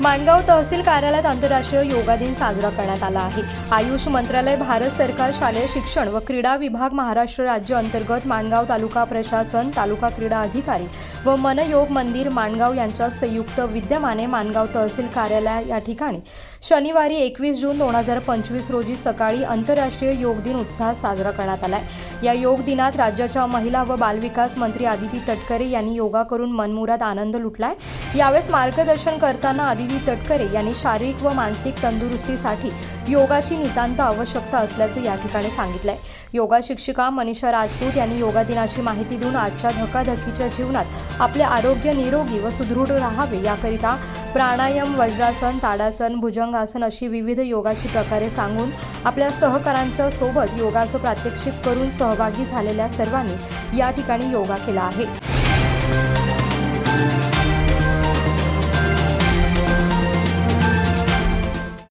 माणगाव तहसील कार्यालयात आंतरराष्ट्रीय योगा दिन साजरा करण्यात आला आहे. आयुष मंत्रालय भारत सरकार शालेय शिक्षण व क्रीडा विभाग महाराष्ट्र राज्य अंतर्गत माणगाव तालुका प्रशासन तालुका क्रीडा अधिकारी व मनयोग मंदिर माणगाव यांच्या संयुक्त विद्यमाने माणगाव तहसील कार्यालय या ठिकाणी शनिवारी एकवीस जून दोन हजार पंचवीस रोजी सकाळी आंतरराष्ट्रीय योग दिन उत्साहात साजरा करण्यात आला आहे या योग दिनात राज्याच्या महिला व बालविकास मंत्री आदिती तटकरे यांनी योगा करून मनमुरात आनंद लुटलाय. यावेळेस मार्गदर्शन करताना व्ही तटकरे यांनी शारीरिक व मानसिक तंदुरुस्तीसाठी योगाची नितांत आवश्यकता असल्याचं या ठिकाणी सांगितलं आहे योगा शिक्षिका मनीषा राजपूत यांनी योगा दिनाची माहिती देऊन आजच्या धकाधकीच्या जीवनात आपले आरोग्य निरोगी व सुदृढ राहावे याकरिता प्राणायाम वज्रासन ताडासन भुजंगासन अशी विविध योगाची प्रकारे सांगून आपल्या सहकारांच्या सोबत योगाचं प्रात्यक्षिक करून सहभागी झालेल्या सर्वांनी या ठिकाणी योगा केला आहे.